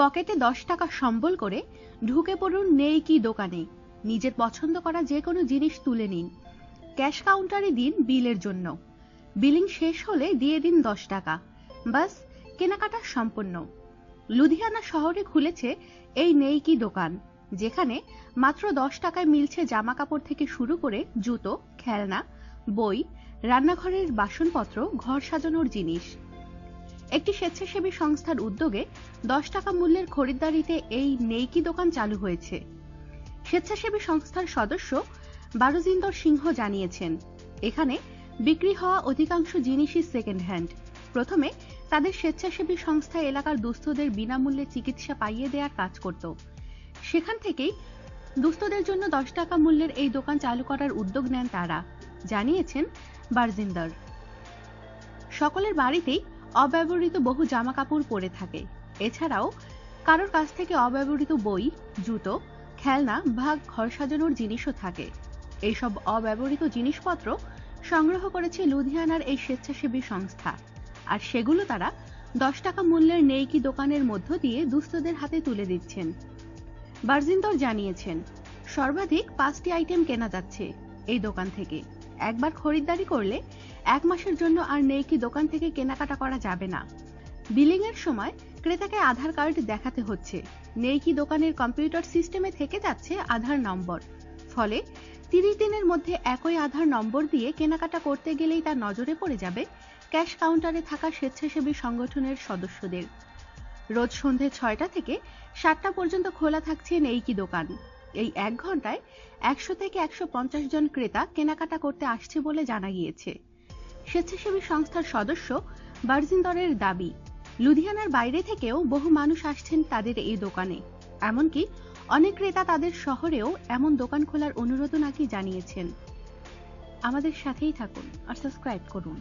পকেটে দশ টাকা সম্বল করে ঢুকে পড়ুন নেই কি দোকানে। নিজের পছন্দ করা যে কোনো জিনিস তুলে নিন। ক্যাশ কাউন্টারে দিন বিলের জন্য। বিলিং শেষ হলে দিয়ে দিন দশ টাকা। বাস, কেনাকাটা সম্পন্ন। লুধিয়ানা শহরে খুলেছে এই নেই কি দোকান, যেখানে মাত্র দশ টাকায় মিলছে জামা কাপড় থেকে শুরু করে জুতো, খেলনা, বই, রান্নাঘরের বাসনপত্র, ঘর সাজানোর জিনিস। একটি স্বেচ্ছাসেবী সংস্থার উদ্যোগে দশ টাকা মূল্যের খরিদ্দারিতে এই নেইকি দোকান চালু হয়েছে। স্বেচ্ছাসেবী সংস্থার সদস্য বারুজিন্দর সিংহ জানিয়েছেন, এখানে বিক্রি হওয়া অধিকাংশ জিনিসই সেকেন্ড হ্যান্ড প্রথমে তাদের স্বেচ্ছাসেবী সংস্থা এলাকার দুস্থদের বিনামূল্যে চিকিৎসা পাইয়ে দেওয়ার কাজ করত। সেখান থেকেই দুস্থদের জন্য দশ টাকা মূল্যের এই দোকান চালু করার উদ্যোগ নেন তারা, জানিয়েছেন বারজিন্দর। সকলের বাড়িতেই অব্যবহৃত বহু জামা কাপড় পরে থাকে। এছাড়াও, কারোর কাছ থেকে অব্যবহৃত বই, জুতো, খেলনা বা ঘর সাজানোর জিনিসও থাকে। এইসব অব্যবহৃত জিনিসপত্র সংগ্রহ করেছে লুধিয়ানার এই স্বেচ্ছাসেবী সংস্থা। আর সেগুলো তারা দশ টাকা মূল্যের নেইকি দোকানের মধ্য দিয়ে দুস্থদের হাতে তুলে দিচ্ছেন। বার্জিন্দর জানিয়েছেন, সর্বাধিক পাঁচটি আইটেম কেনা যাচ্ছে এই দোকান থেকে। একবার খরিদ্দারি করলে এক মাসের জন্য আর নেইকি দোকান থেকে কেনাকাটা করা যাবে না। বিলিং এর সময় ক্রেতাকে আধার কার্ড দেখাতে হচ্ছে। নেইকি দোকানের কম্পিউটার সিস্টেমে থেকে যাচ্ছে আধার নম্বর। ফলে তিরিশ দিনের মধ্যে একই আধার নম্বর দিয়ে কেনাকাটা করতে গেলেই তার নজরে পড়ে যাবে ক্যাশ কাউন্টারে থাকা স্বেচ্ছাসেবী সংগঠনের সদস্যদের। রোজ সন্ধে ছয়টা থেকে সাতটা পর্যন্ত খোলা থাকছে নেইকি দোকান। এই এক ঘন্টায় একশো থেকে একশো পঞ্চাশ জন ক্রেতা কেনাকাটা করতে আসছে বলে জানা গিয়েছে। স্বেচ্ছাসেবী সংস্থার সদস্য বার্জিন্দরের দাবি, লুধিয়ানার বাইরে থেকেও বহু মানুষ আসছেন তাদের এই দোকানে। এমনকি অনেক ক্রেতা তাদের শহরেও এমন দোকান খোলার অনুরোধও নাকি জানিয়েছেন। আমাদের সাথেই থাকুন আর সাবস্ক্রাইব করুন।